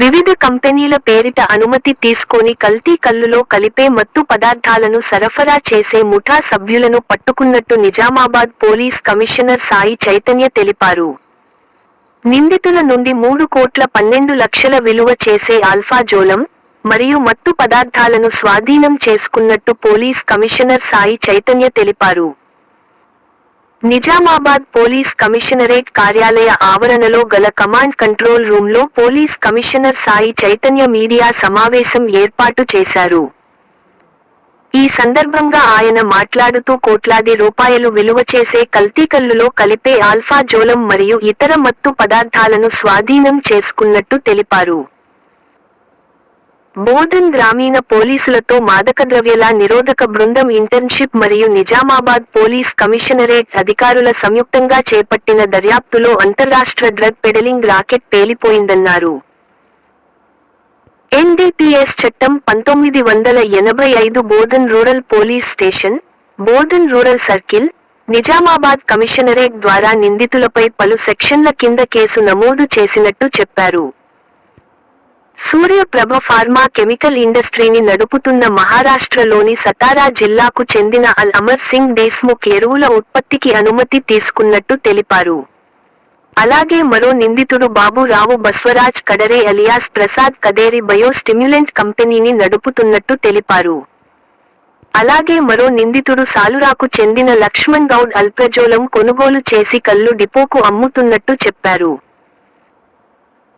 వివిధ కంపెనీల పేరిట అనుమతి తీసుకొని కల్తీ కల్లులో కలిపే మత్తు పదార్థాలను సరఫరా చేసే ముఠా సభ్యులను పట్టుకున్నట్టు నిజామాబాద్ పోలీస్ కమిషనర్ సాయి చైతన్య తెలిపారు. నిందితుల నుండి మూడు కోట్ల పన్నెండు లక్షల విలువ చేసే ఆల్ఫా జోలం మరియు మత్తు పదార్థాలను స్వాధీనం చేసుకున్నట్టు పోలీస్ కమిషనర్ సాయి చైతన్య తెలిపారు. నిజామాబాద్ పోలీస్ కమిషనరేట్ కార్యాలయ ఆవరణలో గల కమాండ్ కంట్రోల్ రూంలో police commissioner Sai Chaitanya media సమావేశం ఏర్పాటు చేశారు. ఈ సందర్భంగా ఆయన మాట్లాడుతూ కోట్లాది రూపాయలు విలువ చేసే కల్తీకల్లులో కలిపే ఆల్ఫా జోలం మరియు ఇతర మత్తు పదార్థాలను స్వాధీనం చేసుకున్నట్టు తెలిపారు. బోధన్ గ్రామీణ పోలీసులతో మాదకద్రవ్యాల నిరోధక బృందం ఇంటర్న్షిప్ మరియు నిజామాబాద్ పోలీస్ కమిషనరేట్ అధికారుల సంయుక్తంగా చేపట్టిన దర్యాప్తులో అంతర్రాష్ట్ర డ్రగ్ పెడలింగ్ రాకెట్ పేలిపోయిందన్నారు. ఎన్డీపీఎస్ చట్టం పంతొమ్మిది వందల ఎనభై ఐదు Bodhan rural police station Bodhan rural circle Nizamabad commissionerate ద్వారా నిందితులపై పలు సెక్షన్ల కింద కేసు నమోదు చేసినట్టు చెప్పారు. సూర్యప్రభ ఫార్మా కెమికల్ ఇండస్ట్రీని నడుపుతున్న మహారాష్ట్రలోని సతారా జిల్లాకు చెందిన అల్ అమర్ సింగ్ దేశ్ముఖ్ ఎరువుల ఉత్పత్తికి అనుమతి తీసుకున్నట్టు తెలిపారు. అలాగే మరో నిందితుడు Baburao Baswaraj Kadare alias Prasad Kaderi bio stimulant కంపెనీని నడుపుతున్నట్టు తెలిపారు. అలాగే మరో నిందితుడు సాలురాకు చెందిన లక్ష్మణ్ గౌడ్ అల్ప్రజోలం కొనుగోలు చేసి కల్లు డిపోకు అమ్ముతున్నట్టు చెప్పారు.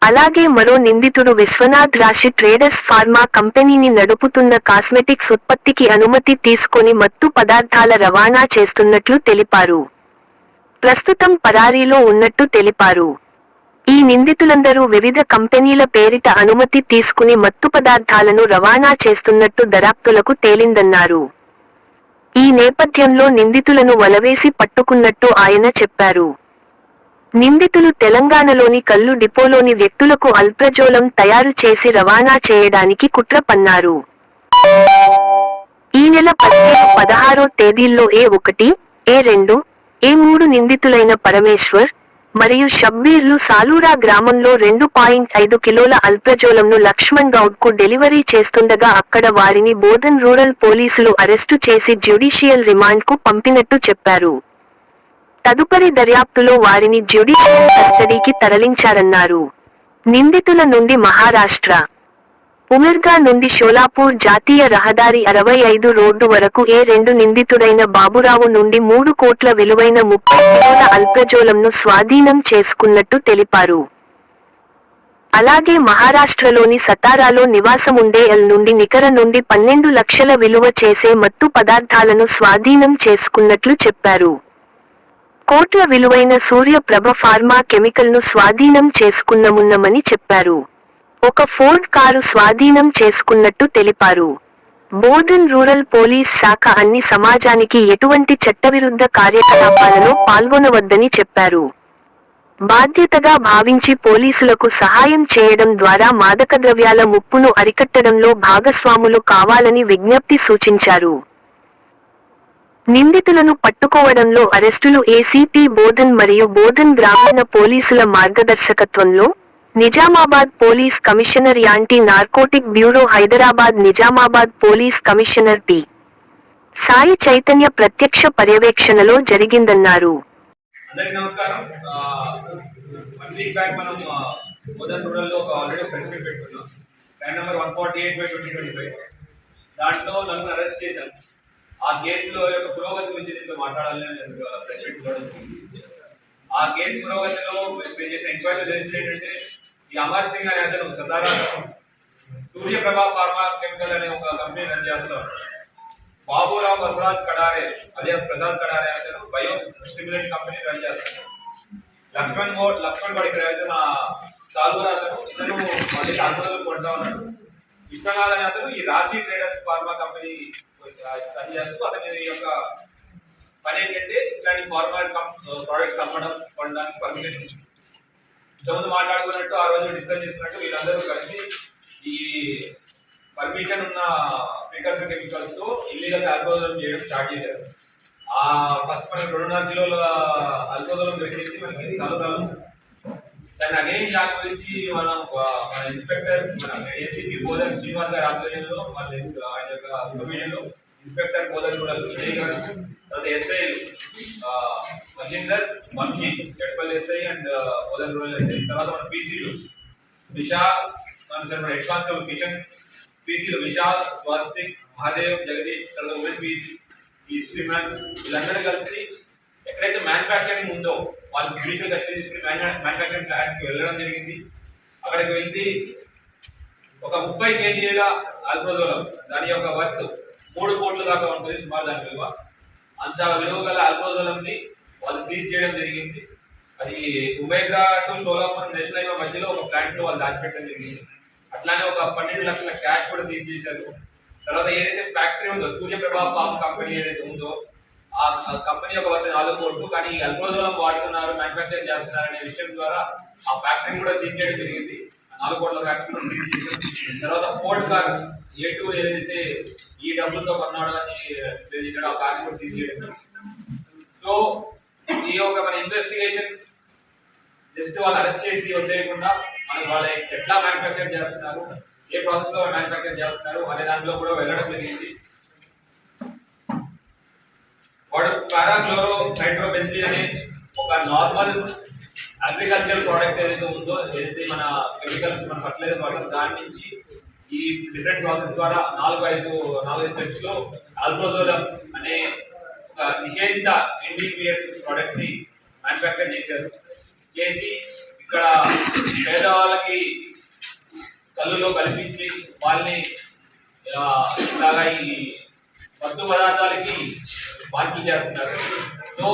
అలాగే మరో నిందితుడు విశ్వనాథ్ రాశి ట్రేడర్స్ ఫార్మా కంపెనీని నడుపుతున్న కాస్మెటిక్స్ ఉత్పత్తికి అనుమతి తీసుకొని మత్తు పదార్థాల రవాణా చేస్తున్నట్లు తెలిపారు. ప్రస్తుతం పరారీలో ఉన్నట్టు తెలిపారు. ఈ నిందితులందరూ వివిధ కంపెనీల పేరిట అనుమతి తీసుకుని మత్తు పదార్థాలను రవాణా చేస్తున్నట్టు దరాప్తులకు తేలిందన్నారు. ఈ నేపథ్యంలో నిందితులను వలవేసి పట్టుకున్నట్టు ఆయన చెప్పారు. నిందితులు తెలంగాణలోని కల్లు డిపోలోని వ్యక్తులకు అల్ప్రజోలం తయారు చేసి రవాణా చేయడానికి కుట్ర పన్నారు. ఈ నెల పదిహేను పదహారో తేదీల్లో ఏ ఒకటి ఏ రెండు ఏ మూడు నిందితులైన పరమేశ్వర్ మరియు షబ్బీర్లు సాలూరా గ్రామంలో రెండు పాయింట్ ఐదు కిలోల అల్ప్రజోలంను లక్ష్మణ్ గౌడ్కు డెలివరీ చేస్తుండగా అక్కడ వారిని బోధన్ రూరల్ పోలీసులు అరెస్టు చేసి జ్యుడిషియల్ రిమాండ్కు పంపినట్టు చెప్పారు. తదుపరి దర్యాప్తులో వారిని జ్యుడిషియల్ కస్టడీకి తరలించారన్నారు. నిందితుల నుండి మహారాష్ట్ర. ఉమెర్గా నుండి షోలాపూర్ జాతీయ రహదారి అరవై ఐదు రోడ్డు వరకు ఏ రెండు నిందితుడైన బాబురావు నుండి మూడు కోట్ల విలువైన ముప్పై కిలోల అల్ప్రజోలంను స్వాధీనం చేసుకున్నట్టు తెలిపారు. అలాగే మహారాష్ట్రలోని సతారాలో నివాసముండే ఎల్ నుండి నికర నుండి పన్నెండు లక్షల విలువ చేసే మత్తు పదార్థాలను స్వాధీనం చేసుకున్నట్లు చెప్పారు. కోట్ల విలువైన సూర్యప్రభ ఫార్మా కెమికల్ను స్వాధీనం చేసుకున్నమున్నమని చెప్పారు. ఒక ఫోర్డ్ కారు స్వాధీనం చేసుకున్నట్టు తెలిపారు. బోధన్ రూరల్ పోలీస్ శాఖ అన్ని సమాజానికి ఎటువంటి చట్టవిరుద్ధ కార్యకలాపాలలో పాల్గొనవద్దని చెప్పారు. బాధ్యతగా భావించి పోలీసులకు సహాయం చేయడం ద్వారా మాదక ద్రవ్యాల ముప్పును అరికట్టడంలో భాగస్వాములు కావాలని విజ్ఞప్తి సూచించారు. నిందితులను పట్టుకోవడంలో అరెస్టులు ఏసీపీ బోధన్ మరియు బోధన్ గ్రామీణ పోలీసుల మార్గదర్శకత్వంలో Nizamabad police commissioner anti narcotic bureau Hyderabad Nizamabad police commissioner P. Sai Chaitanya ప్రత్యక్ష పర్యవేక్షణలో జరిగిందన్నారు. అందరికీ నమస్కారం. వన్ వీక్ బ్యాక్ మనం రూరల్లో ఒక ఆల్రెడీ ప్రెస్ మీట్ పెట్టుకున్నాం. Number one forty eight by twenty twenty five. దాంట్లో నన్ను అరెస్ట్ చేశాను ఆ కేసులో యొక్క పురోగతి గురించి దీంట్లో మాట్లాడాలని నేను ప్రెస్ మీట్ కూడా ఆ కేసు పురోగతిలో మేము చేసిన ఎంక్వైరీలో తెలిసింది ఏంటంటే ఈ అమర్ సింగ్ అనే అతను సదారా సూర్యప్రభ ఫార్మా కెమికల్ అనే ఒక కంపెనీ రన్ చేస్తారు బాబురావు బసవరాజ్ కడారే అలియాస్ ప్రసాద్ కడారే అతను బయో స్టిమ్యులెంట్ కంపెనీ రన్ చేస్తాడు లక్ష్మణ్ గౌడ్ లక్ష్మణ్ గౌడ్ ఇక్కడ అయితే నా చాలూరు అతను ఇతను మళ్ళీ అనుభవం కొడతా ఉన్నాడు. విశ్వనాథ్ అనే అతను ఈ రాశి ట్రేడర్స్ ఫార్మా కంపెనీ చేస్తూ అతని యొక్క పని ఏంటంటే ఇట్లాంటి ఫార్మల్ ప్రోడక్ట్స్ అమ్మడం కొనడానికి పర్మిషన్ ఇంతకుముందు మాట్లాడుకున్నట్టు ఆ రోజు డిస్కస్ చేసినట్టు వీళ్ళందరూ కలిసి ఈ పర్మిషన్ ఉన్న ప్రికర్స్ కెమికల్స్తో ఇల్లీగల్ ఆల్కోహాల్ చేయడం స్టార్ట్ చేశారు. ఆ ఫస్ట్ మనకి రెండున్నర కిలోల ఆల్కోహాల్ దొరికింది మనకి కలుగాలు దాని అగైన్ దాని గురించి మనం ఆ, మన ఇన్స్పెక్టర్ మన ఏసీపీ బోధన్ శ్రీనివాస్ గారి ఆధ్వర్యంలో వాళ్ళ ఆయన యొక్క supervision లో ఇన్స్పెక్టర్ బోధన్ కూడా విజయ్ గారు తర్వాత SI Mahender Vamshi Edapalli SI and Bodhan rural SI తర్వాత మన పీసీలు విశాల్ మన సార్ మన హెడ్ కానిస్టేబుల్ కిషన్ పీసీలు విశాల్ స్వాస్తిక్ మహాదేవ్ జగదీష్ తర్వాత ఉమెన్ పీస్ ఈ శ్రీమాన్ వీళ్ళందరూ కలిసి ఎక్కడైతే మ్యానుఫ్యాక్చరింగ్ ఉందో వాళ్ళు జ్యుడిషియల్ కస్టడీ తీసుకుని మ్యానుఫ్యాక్చరింగ్ ప్లాంట్కి వెళ్ళడం జరిగింది. అక్కడికి వెళ్ళి ఒక ముప్పై కేజీల అల్ప్రోజోలం దాని యొక్క వర్త్ మూడు కోట్ల దాకా ఉంటుంది సుమారు దాని విలువ. అంత విలువ గల అల్ప్రోజోలంని వాళ్ళు సీజ్ చేయడం జరిగింది. అది ఉమేగా టు షోలాపురం నేషనల్ హైవే మధ్యలో ఒక ప్లాంట్లో వాళ్ళు దాచిపెట్టడం జరిగింది. అట్లానే ఒక పన్నెండు లక్షల క్యాష్ కూడా సీజ్ చేశారు. తర్వాత ఏదైతే ఫ్యాక్టరీ ఉందో సూర్యప్రభ ఫార్మ్ కంపెనీ ఏదైతే ఉందో ఆ కంపెనీ యొక్క వర్త నాలుగు కోట్లు కానీ ఈ అల్ప్రోజోలం వాడుతున్నారు మ్యానుఫ్యాక్చర్ చేస్తున్నారు అనే విషయం ద్వారా ఆ ఫ్యాక్టరీ కూడా సీజ్ చేయడం జరిగింది. నాలుగు కోట్ల ఫ్యాక్టరీ తర్వాత ఫోర్డ్ కార్ ఏ టూ ఏదైతే ఈ డబ్బులతో కొన్నాడు అని తెలియజేయడం ఆ కార్ కూడా సీజ్ చేయడం జరిగింది. సో ఈ యొక్క మన ఇన్వెస్టిగేషన్ జస్ట్ వాళ్ళు అరెస్ట్ చేసి వదిలేయకుండా మనం వాళ్ళ ఎట్లా మ్యానుఫ్యాక్చర్ చేస్తున్నారు ఏ ప్రాసెస్లో మ్యానుఫ్యాక్చర్ చేస్తున్నారు అనే దాంట్లో కూడా వెళ్ళడం జరిగింది. వాడు పారాక్లోరో హైడ్రోబెంజిన్ అనే ఒక నార్మల్ అగ్రికల్చర్ ప్రోడక్ట్ ఏదైతే ఉందో ఏదైతే మన కెమికల్స్ మన ఫర్టిలైజర్ వాడతాం దాని నుంచి ఈ డిఫరెంట్ ప్రాసెస్ ద్వారా నాలుగు ఐదు నాలుగు స్టెప్స్లో ఆల్బోజోలం అనే ఒక నిషేధిత ఎన్డీపీఎస్ ప్రోడక్ట్ని మ్యానుఫ్యాక్చర్ చేశారు. చేసి ఇక్కడ పేదవాళ్ళకి కళ్ళులో కల్పించి వాళ్ళని ఇలాగా ఈ మత్తు పదార్థాలకి మార్పులు చేస్తున్నారు. సో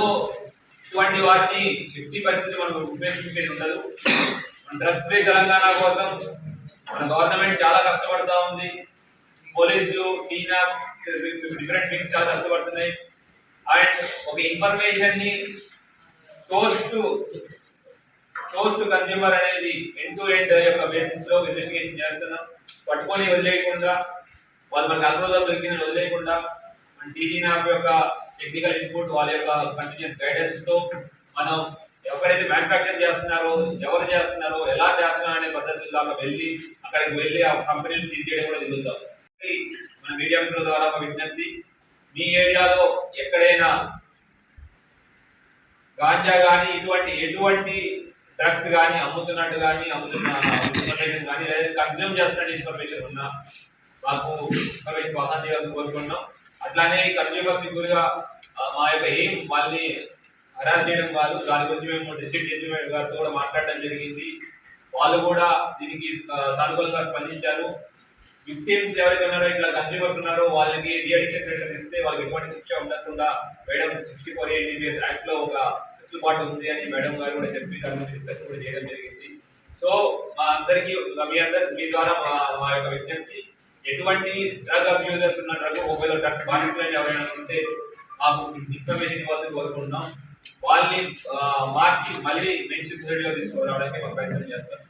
ఇటువంటి వాటిని ఎట్టి పరిస్థితి మనం ఉపయోగించే ఉండదు. మన డ్రగ్స్ ఫ్రీ తెలంగాణ కోసం మన గవర్నమెంట్ చాలా కష్టపడతా ఉంది. పోలీసులు డిఫరెంట్ థింగ్స్ చాలా కష్టపడుతున్నాయి. అండ్ ఒక ఇన్ఫర్మేషన్ని source to source to consumer అనేది ఎండ్ టు ఎండ్ యొక్క బేసిస్లో ఇన్వెస్టిగేషన్ చేస్తున్నాం. పట్టుకొని వదిలేయకుండా వాళ్ళు మనకు అనురోధం దొరికిందని వదిలేయకుండా మన టీజీ నాప్ యొక్క టెక్నికల్ ఇన్పుట్ వాళ్ళ యొక్క కంటిన్యూస్ గైడెన్స్తో మనం ఎక్కడైతే మ్యానుఫ్యాక్చర్ చేస్తున్నారో ఎవరు చేస్తున్నారో ఎలా చేస్తున్నారో అనే పద్ధతి దాకా వెళ్ళి అక్కడికి వెళ్ళి ఆ కంపెనీని సీజ్ చేయడం కూడా జరుగుతాం మన మీడియా మిత్రుల ద్వారా ఒక విజ్ఞప్తి మీ ఏరియాలో ఎక్కడైనా గాంజా కానీ ఇటువంటి ఎటువంటి డ్రగ్స్ కానీ అమ్ముతున్నట్టు కానీ అమ్ముతున్న ఇన్ఫర్మేషన్ కానీ లేదా కన్జ్యూమ్ చేస్తున్నట్టు ఇన్ఫర్మేషన్ ఉన్నా మాకు ఇన్ఫర్మేషన్ బాగా చేయాలని కోరుకున్నాం అట్లానే కన్జ్యూమర్స్ గురిగా మా యొక్క ఎయిమ్ వాళ్ళని హరాస్ చేయడం కాదు దాని గురించి మేము డిస్ట్రిక్ట్ జడ్జిమెంట్ గారితో కూడా మాట్లాడడం జరిగింది. వాళ్ళు కూడా దీనికి సానుకూలంగా స్పందించారు. విక్టిమ్స్ ఎవరైతే ఉన్నారో ఇట్లా కన్జ్యూమర్స్ ఉన్నారో వాళ్ళకి డిఅడిక్షన్ సెంటర్ ఇస్తే వాళ్ళకి ఎటువంటి శిక్ష ఉండకుండా మేడం సిక్స్టీ ఫోర్ ఎయిటీఎస్ యాక్ట్లో ఒక వెసులుబాటు ఉంది అని మేడం గారు కూడా చెప్పి దాని గురించి డిస్కస్ కూడా చేయడం జరిగింది. సో మా అందరికీ మీ అందరి మీ ద్వారా మా మా యొక్క విజ్ఞప్తి ఎటువంటి డ్రగ్ అబ్యూజర్స్ ఉన్న డ్రగ్ ఒకవేళ డ్రగ్స్ బానిసలు ఎవరైనా ఉంటే మాకు ఇన్ఫర్మేషన్ ఇవ్వాలని కోరుకుంటున్నాం. వాళ్ళని మార్చి మళ్ళీ మెడిసిన్ సొసైటీలో తీసుకురావడానికి మేము ప్రయత్నం చేస్తాం.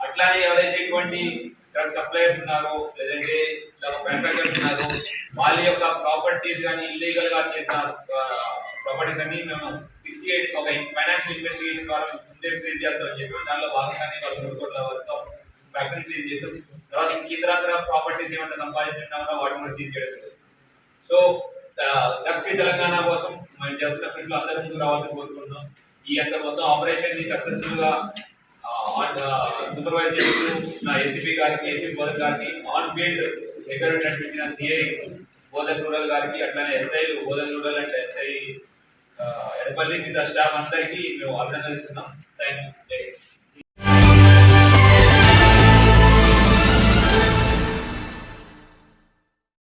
అట్లానే ఎవరైతే ఇటువంటి డ్రగ్ సప్లయర్స్ ఉన్నారో లేదంటే మ్యానుఫాక్చర్స్ ఉన్నారో వాళ్ళ యొక్క ప్రాపర్టీస్ కానీ ఇల్లీగల్గా చేసిన ప్రాపర్టీస్ అన్ని మేము సిక్స్టీ ఎయిట్ ఒక ఫైనాన్షియల్ ఇన్వెస్టిగేషన్ ద్వారా ముందే ఫ్రీజ్ చేస్తామని చెప్పి దానిలో భాగంగానే వాళ్ళు కోట్ల వరకు ఫ్యాక్టరీ సీజ్ చేసాం తర్వాత ఇంక ఇతర ప్రాపర్టీస్ ఏమైనా సంపాదించున్నామో వాటి కూడా సీజ్ చేయడం సో దక్షిణ తెలంగాణ కోసం మనం చేస్తున్న కృషిలో అందరి ముందు రావాలని కోరుకుంటున్నాం. ఈ అంత మొత్తం ఆపరేషన్ని సక్సెస్ఫుల్గా సూపర్వైజ్ చేస్తూ నా ఏసీపీ గారికి ఏసీపీ బోధక్ గారికి ఆన్ ఫీల్డ్ దగ్గర ఉన్నటువంటి నా సిఐ బోధక్ రూరల్ గారికి అట్లానే ఎస్ఐలు Bodhan rural and SI Edapalli మీద స్టాఫ్ అందరికీ మేము అభినందనిస్తున్నాం. Thank you